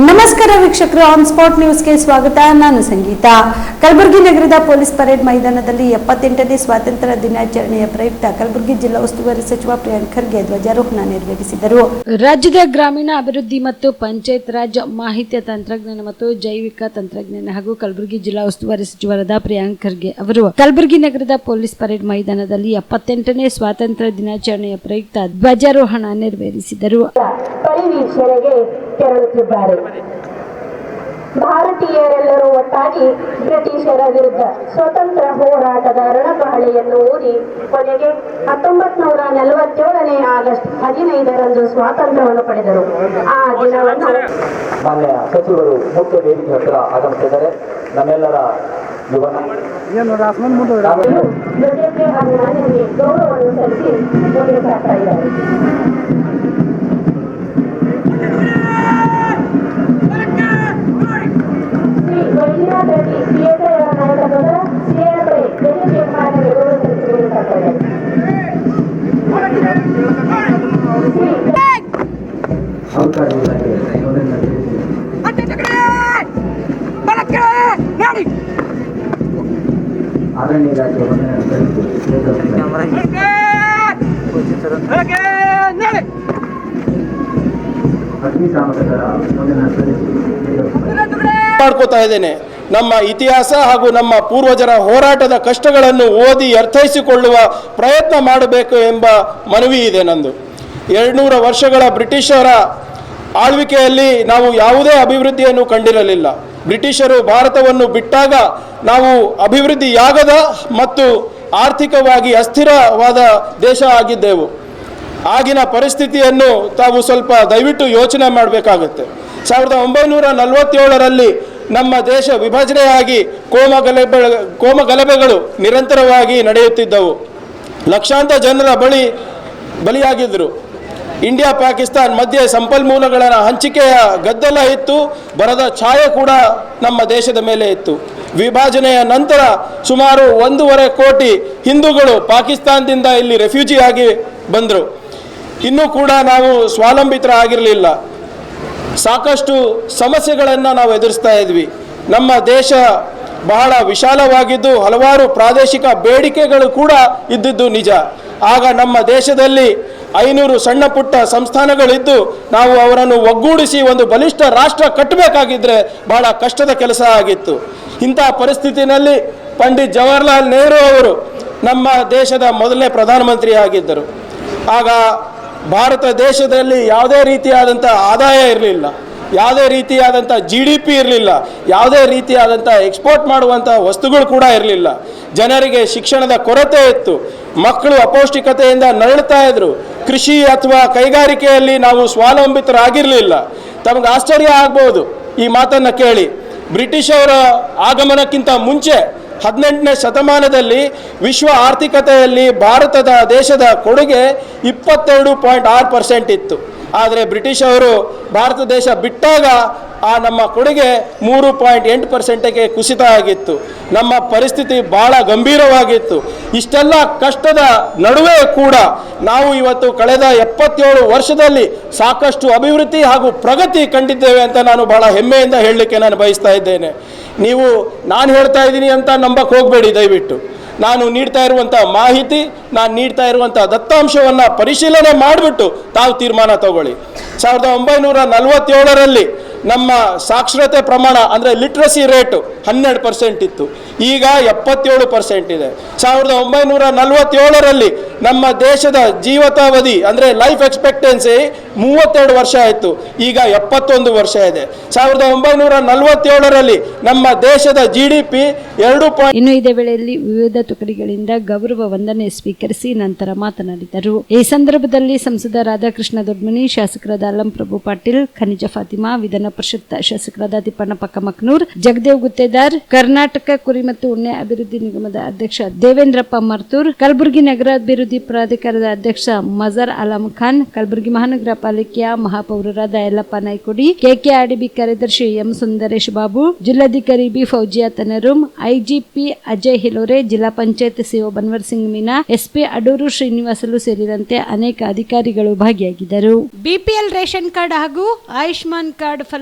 ನಮಸ್ಕಾರ ವೀಕ್ಷಕರು on spot ನ್ಯೂಸ್ಗೆ ಸ್ವಾಗತ. ನಾನು ಸಂಗೀತ. ಕಲಬುರಗಿ ನಗರದ ಪೊಲೀಸ್ ಪರೇಡ್ ಮೈದಾನದಲ್ಲಿ ಎಪ್ಪತ್ತೆಂಟನೇ ಸ್ವಾತಂತ್ರ್ಯ ದಿನಾಚರಣೆಯ ಪ್ರಯುಕ್ತ ಕಲಬುರಗಿ ಜಿಲ್ಲಾ ಉಸ್ತುವಾರಿ ಸಚಿವ ಪ್ರಿಯಾಂಕ್ ಖರ್ಗೆ ಧ್ವಜಾರೋಹಣ ನೆರವೇರಿಸಿದರು. ರಾಜ್ಯದ ಗ್ರಾಮೀಣ ಅಭಿವೃದ್ಧಿ ಮತ್ತು ಪಂಚಾಯತ್ ರಾಜ್ ಮಾಹಿತಿ ತಂತ್ರಜ್ಞಾನ ಮತ್ತು ಜೈವಿಕ ತಂತ್ರಜ್ಞಾನ ಹಾಗೂ ಕಲಬುರಗಿ ಜಿಲ್ಲಾ ಉಸ್ತುವಾರಿ ಸಚಿವರಾದ ಪ್ರಿಯಾಂಕ್ ಖರ್ಗೆ ಅವರು ಕಲಬುರಗಿ ನಗರದ ಪೊಲೀಸ್ ಪರೇಡ್ ಮೈದಾನದಲ್ಲಿ ಎಪ್ಪತ್ತೆಂಟನೇ ಸ್ವಾತಂತ್ರ್ಯ ದಿನಾಚರಣೆಯ ಪ್ರಯುಕ್ತ ಧ್ವಜಾರೋಹಣ ನೆರವೇರಿಸಿದರು. ಪರಿವೀಕ್ಷಣೆಗೆ ತೆರಳುತ್ತಿದ್ದಾರೆ. ಭಾರತೀಯರೆಲ್ಲರೂ ಒಟ್ಟಾಗಿ ಬ್ರಿಟಿಷರ ವಿರುದ್ಧ ಸ್ವತಂತ್ರ ಹೋರಾಟದ ರಣಪಹಳೆಯನ್ನು ಊರಿ ಕೊನೆಗೆ ಹತ್ತೊಂಬತ್ ನೂರ ನಲವತ್ತೇಳನೇ ಆಗಸ್ಟ್ ಹದಿನೈದರಂದು ಸ್ವಾತಂತ್ರ್ಯವನ್ನು ಪಡೆದರು. ಆ ದಿನವನ್ನು ಮಾನ್ಯ ಸಚಿವರು ಮುಖ್ಯ ವೇದಿಕೆ ಹತ್ತಿರ ಆಗಮಿಸಿದರೆ ನಮ್ಮೆಲ್ಲರ ಯುವನ. ಗೌರವವನ್ನು ಸಲ್ಲಿಸಿ ಮುಂದೆ ಸಾಗ್ತಾ ಇದ್ದಾರೆ. ಮಾಡ್ಕೋತಾ ಇದ್ದೇನೆ. ನಮ್ಮ ಇತಿಹಾಸ ಹಾಗೂ ನಮ್ಮ ಪೂರ್ವಜರ ಹೋರಾಟದ ಕಷ್ಟಗಳನ್ನು ಓದಿ ಅರ್ಥೈಸಿಕೊಳ್ಳುವ ಪ್ರಯತ್ನ ಮಾಡಬೇಕು ಎಂಬ ಮನವಿ ಇದೆ ನಂದು. ಎರಡುನೂರ ವರ್ಷಗಳ ಬ್ರಿಟಿಷರ ಆಳ್ವಿಕೆಯಲ್ಲಿ ನಾವು ಯಾವುದೇ ಅಭಿವೃದ್ಧಿಯನ್ನು ಕಂಡಿರಲಿಲ್ಲ. ಬ್ರಿಟಿಷರು ಭಾರತವನ್ನು ಬಿಟ್ಟಾಗ ನಾವು ಅಭಿವೃದ್ಧಿಯಾಗದ ಮತ್ತು ಆರ್ಥಿಕವಾಗಿ ಅಸ್ಥಿರವಾದ ದೇಶ ಆಗಿದ್ದೆವು. ಆಗಿನ ಪರಿಸ್ಥಿತಿಯನ್ನು ತಾವು ಸ್ವಲ್ಪ ದಯವಿಟ್ಟು ಯೋಚನೆ ಮಾಡಬೇಕಾಗುತ್ತೆ. ಸಾವಿರದ ಒಂಬೈನೂರ ನಲವತ್ತೇಳರಲ್ಲಿ ನಮ್ಮ ದೇಶ ವಿಭಜನೆಯಾಗಿ ಕೋಮಗಲಭೆ ಕೋಮಗಲಭೆಗಳು ನಿರಂತರವಾಗಿ ನಡೆಯುತ್ತಿದ್ದವು. ಲಕ್ಷಾಂತರ ಜನರ ಬಳಿ, ಬಲಿಯಾಗಿದ್ದರು. ಇಂಡಿಯಾ, ಪಾಕಿಸ್ತಾನ್ ಮಧ್ಯೆ ಸಂಪನ್ಮೂಲಗಳ ಹಂಚಿಕೆಯ ಗದ್ದಲ ಇತ್ತು. ಬರದ ಛಾಯೆ ಕೂಡ ನಮ್ಮ ದೇಶದ ಮೇಲೆ ಇತ್ತು. ವಿಭಜನೆಯ ನಂತರ ಸುಮಾರು ಒಂದೂವರೆ ಕೋಟಿ ಹಿಂದೂಗಳು ಪಾಕಿಸ್ತಾನದಿಂದ ಇಲ್ಲಿ ರೆಫ್ಯೂಜಿ ಆಗಿ ಬಂದರು. ಇನ್ನೂ ಕೂಡ ನಾವು ಸ್ವಾವಲಂಬಿತರ ಆಗಿರಲಿಲ್ಲ ಸಾಕಷ್ಟು ಸಮಸ್ಯೆಗಳನ್ನು ನಾವು ಎದುರಿಸ್ತಾ ಇದ್ವಿ. ನಮ್ಮ ದೇಶ ಬಹಳ ವಿಶಾಲವಾಗಿದ್ದು ಹಲವಾರು ಪ್ರಾದೇಶಿಕ ಬೇಡಿಕೆಗಳು ಕೂಡ ಇದ್ದಿದ್ದು ನಿಜ. ಆಗ ನಮ್ಮ ದೇಶದಲ್ಲಿ ಐನೂರು ಸಣ್ಣ ಪುಟ್ಟ ಸಂಸ್ಥಾನಗಳಿದ್ದು ನಾವು ಅವರನ್ನು ಒಗ್ಗೂಡಿಸಿ ಒಂದು ಬಲಿಷ್ಠ ರಾಷ್ಟ್ರ ಕಟ್ಟಬೇಕಾಗಿದ್ದರೆ ಬಹಳ ಕಷ್ಟದ ಕೆಲಸ ಆಗಿತ್ತು. ಇಂಥ ಪರಿಸ್ಥಿತಿನಲ್ಲಿ ಪಂಡಿತ್ ಜವಾಹರ್ಲಾಲ್ ನೆಹರು ಅವರು ನಮ್ಮ ದೇಶದ ಮೊದಲನೇ ಪ್ರಧಾನಮಂತ್ರಿ ಆಗಿದ್ದರು. ಆಗ ಭಾರತ ದೇಶದಲ್ಲಿ ಯಾವುದೇ ರೀತಿಯಾದಂಥ ಆದಾಯ ಇರಲಿಲ್ಲ. ಯಾವುದೇ ರೀತಿಯಾದಂಥ ಜಿ ಡಿ ಪಿ ಇರಲಿಲ್ಲ, ಯಾವುದೇ ರೀತಿಯಾದಂಥ ಎಕ್ಸ್ಪೋರ್ಟ್ ಮಾಡುವಂಥ ವಸ್ತುಗಳು ಕೂಡ ಇರಲಿಲ್ಲ. ಜನರಿಗೆ ಶಿಕ್ಷಣದ ಕೊರತೆ ಇತ್ತು. ಮಕ್ಕಳು ಅಪೌಷ್ಟಿಕತೆಯಿಂದ ನರಳುತ್ತಾ ಇದ್ರು. ಕೃಷಿ ಅಥವಾ ಕೈಗಾರಿಕೆಯಲ್ಲಿ ನಾವು ಸ್ವಾವಲಂಬಿತರಾಗಿರಲಿಲ್ಲ. ತಮಗೆ ಆಶ್ಚರ್ಯ ಆಗ್ಬೋದು ಈ ಮಾತನ್ನು ಕೇಳಿ. ಬ್ರಿಟಿಷರ ಆಗಮನಕ್ಕಿಂತ ಮುಂಚೆ ಹದಿನೆಂಟನೇ ಶತಮಾನದಲ್ಲಿ ವಿಶ್ವ ಆರ್ಥಿಕತೆಯಲ್ಲಿ ಭಾರತದ ದೇಶದ ಕೊಡುಗೆ ಇಪ್ಪತ್ತೆರಡು ಪಾಯಿಂಟ್ ಆರು ಪರ್ಸೆಂಟ್ ಇತ್ತು. ಆದರೆ ಬ್ರಿಟಿಷ್ ಅವರು ಭಾರತ ದೇಶ ಬಿಟ್ಟಾಗ ಆ ನಮ್ಮ ಕೊಡುಗೆ ಮೂರು ಪಾಯಿಂಟ್ ಎಂಟು ಪರ್ಸೆಂಟಿಗೆ ಕುಸಿತ ಆಗಿತ್ತು. ನಮ್ಮ ಪರಿಸ್ಥಿತಿ ಬಹಳ ಗಂಭೀರವಾಗಿತ್ತು. ಇಷ್ಟೆಲ್ಲ ಕಷ್ಟದ ನಡುವೆ ಕೂಡ ನಾವು ಇವತ್ತು ಕಳೆದ ಎಪ್ಪತ್ತೇಳು ವರ್ಷದಲ್ಲಿ ಸಾಕಷ್ಟು ಅಭಿವೃದ್ಧಿ ಹಾಗೂ ಪ್ರಗತಿ ಕಂಡಿದ್ದೇವೆ ಅಂತ ನಾನು ಬಹಳ ಹೆಮ್ಮೆಯಿಂದ ಹೇಳಲಿಕ್ಕೆ ನಾನು ಬಯಸ್ತಾ ಇದ್ದೇನೆ. ನೀವು, ನಾನು ಹೇಳ್ತಾ ಇದ್ದೀನಿ ಅಂತ ನಂಬಕ್ಕೆ ಹೋಗಬೇಡಿ ದಯವಿಟ್ಟು. ನಾನು ನೀಡ್ತಾ ಇರುವಂಥ ಮಾಹಿತಿ, ನಾನು ನೀಡ್ತಾ ಇರುವಂಥ ದತ್ತಾಂಶವನ್ನು ಪರಿಶೀಲನೆ ಮಾಡಿಬಿಟ್ಟು ತಾವು ತೀರ್ಮಾನ ತಗೊಳ್ಳಿ. ಸಾವಿರದ ಒಂಬೈನೂರ ನಲವತ್ತೇಳರಲ್ಲಿ ನಮ್ಮ ಸಾಕ್ಷರತೆ ಪ್ರಮಾಣ ಅಂದರೆ ಲಿಟ್ರಸಿ ರೇಟು ಹನ್ನೆರಡು ಪರ್ಸೆಂಟ್ ಇತ್ತು. ಈಗ ಎಪ್ಪತ್ತೇಳು ಪರ್ಸೆಂಟ್ ಇದೆ. ಸಾವಿರದ ಒಂಬೈನೂರ ನಲವತ್ತೇಳರಲ್ಲಿ ನಮ್ಮ ದೇಶದ ಜೀವತಾವಧಿ ಅಂದರೆ ಲೈಫ್ ಎಕ್ಸ್ಪೆಕ್ಟೆನ್ಸಿ ಮೂವತ್ತೆರಡು ವರ್ಷ ಆಯಿತು. ಈಗ ಎಪ್ಪತ್ತೊಂದು ವರ್ಷ ಇದೆ. ಸಾವಿರದ ಒಂಬೈನೂರ ನಲವತ್ತೇಳರಲ್ಲಿ ನಮ್ಮ ದೇಶದ ಜಿ ಡಿ ಪಿ ಎರಡು ಪಾಯಿಂಟ್ ಇನ್ನು ಇದೇ ವೇಳೆಯಲ್ಲಿ ವಿವಿಧ ತುಕಡಿಗಳಿಂದ ಗೌರವ ವಂದನೆ ಸ್ವೀಕರಿಸಿ ನಂತರ ಮಾತನಾಡಿದರು. ಈ ಸಂದರ್ಭದಲ್ಲಿ ಸಂಸದ ರಾಧಾಕೃಷ್ಣ ದೊಡ್ಮನಿ, ಶಾಸಕರಾದ ಅಲ್ಲಂ ಪ್ರಭು ಪಾಟೀಲ್, ಖನಿಜ ಫಾತಿಮಾ, ವಿಧಾನ ಪರಿಷತ್ ಶಾಸಕರಾದ ತಿಪ್ಪಣ್ಣ ಪಕ್ಕಮಕ್ನೂರ್ ಜಗದೇವ್ ಗುತ್ತೇದಾರ್, ಕರ್ನಾಟಕ ಕುರಿ ಮತ್ತು ಉಣ್ಣೆ ಅಭಿವೃದ್ಧಿ ನಿಗಮದ ಅಧ್ಯಕ್ಷ ದೇವೇಂದ್ರಪ್ಪ ಮರ್ತೂರ್, ಕಲಬುರಗಿ ನಗರಾಭಿವೃದ್ಧಿ ಪ್ರಾಧಿಕಾರದ ಅಧ್ಯಕ್ಷ ಮಜರ್ ಅಲಂ ಖಾನ್, ಕಲಬುರಗಿ ಮಹಾನಗರ ಪಾಲಿಕೆಯ ಮಹಾಪೌರರಾದ ಯಲ್ಲಪ್ಪ ನಾಯ್ಕೊಡಿ, ಕೆಕೆಆರ್ಡಿಬಿ ಕಾರ್ಯದರ್ಶಿ ಎಂ ಸುಂದರೇಶ್ ಬಾಬು, ಜಿಲ್ಲಾಧಿಕಾರಿ ಬಿ ಫೌಜಿಯಾ ತನರುಂ ಐಜಿಪಿ ಅಜಯ್ ಹಿಲೋರೆ, ಜಿಲ್ಲಾ ಪಂಚಾಯತ್ ಸಿಒ ಬನ್ವರ್ ಸಿಂಗ್ ಮೀನಾ, ಎಸ್ಪಿ ಅಡೂರು ಶ್ರೀನಿವಾಸಲು ಸೇರಿದಂತೆ ಅನೇಕ ಅಧಿಕಾರಿಗಳು ಭಾಗಿಯಾಗಿದ್ದರು. ಬಿಪಿಎಲ್ ರೇಷನ್ ಕಾರ್ಡ್ ಹಾಗೂ ಆಯುಷ್ಮಾನ್ ಕಾರ್ಡ್ ಫಲ